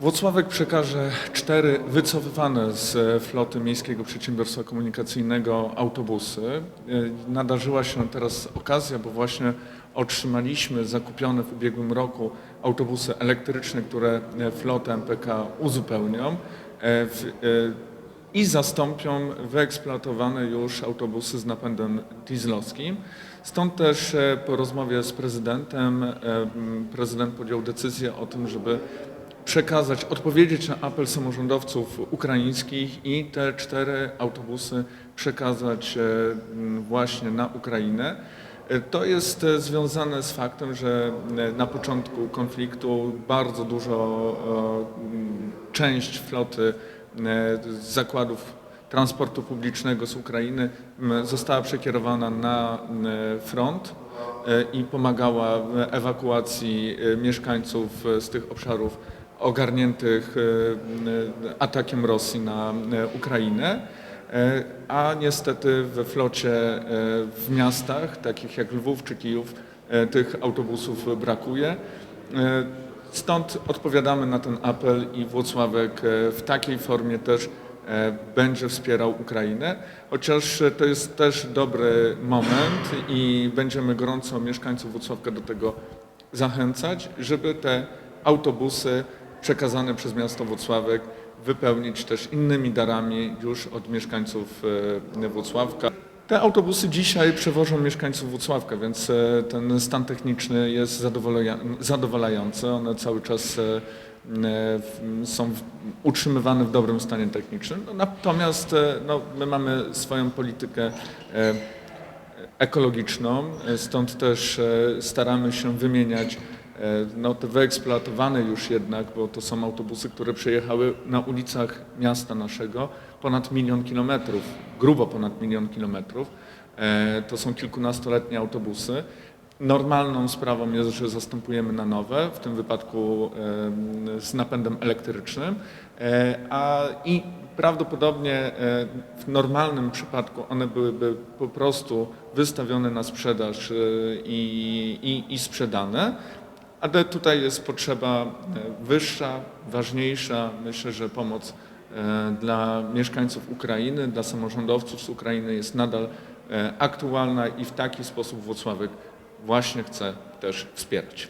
Włocławek przekaże cztery wycofywane z e, floty Miejskiego Przedsiębiorstwa Komunikacyjnego autobusy. E, Nadarzyła się teraz okazja, bo właśnie otrzymaliśmy zakupione w ubiegłym roku autobusy elektryczne, które e, flotę MPK uzupełnią i zastąpią wyeksploatowane już autobusy z napędem dieslowskim. Stąd też po rozmowie z prezydentem prezydent podjął decyzję o tym, żeby przekazać, odpowiedzieć na apel samorządowców ukraińskich i te cztery autobusy przekazać e, właśnie na Ukrainę. E, To jest e, związane z faktem, że na początku konfliktu bardzo dużo część floty zakładów transportu publicznego z Ukrainy została przekierowana na front i pomagała w ewakuacji mieszkańców z tych obszarów ogarniętych e, m, atakiem Rosji na e, Ukrainę. E, A niestety we flocie e, w miastach, takich jak Lwów czy Kijów, e, tych autobusów brakuje. E, Stąd odpowiadamy na ten apel i Włocławek e, w takiej formie też e, będzie wspierał Ukrainę, chociaż e, to jest też dobry moment i będziemy gorąco mieszkańców Włocławka do tego zachęcać, żeby te autobusy przekazane przez miasto Włocławek wypełnić też innymi darami już od mieszkańców e, Włocławka. Te autobusy dzisiaj przewożą mieszkańców Włocławka, więc e, ten stan techniczny jest zadowalający. One cały czas e, są utrzymywane w dobrym stanie technicznym. No, natomiast no, my mamy swoją politykę ekologiczną, stąd też staramy się wymieniać no, te wyeksploatowane już jednak, bo to są autobusy, które przejechały na ulicach miasta naszego ponad milion kilometrów, grubo ponad milion kilometrów. E, To są kilkunastoletnie autobusy. Normalną sprawą jest, że zastępujemy na nowe, w tym wypadku em, z napędem elektrycznym, e, a i prawdopodobnie e, w normalnym przypadku one byłyby po prostu wystawione na sprzedaż e, i, i, i sprzedane, ale tutaj jest potrzeba e, wyższa, ważniejsza, myślę, że pomoc e, dla mieszkańców Ukrainy, dla samorządowców z Ukrainy jest nadal e, aktualna i w taki sposób Włocławek właśnie chce też wspierać.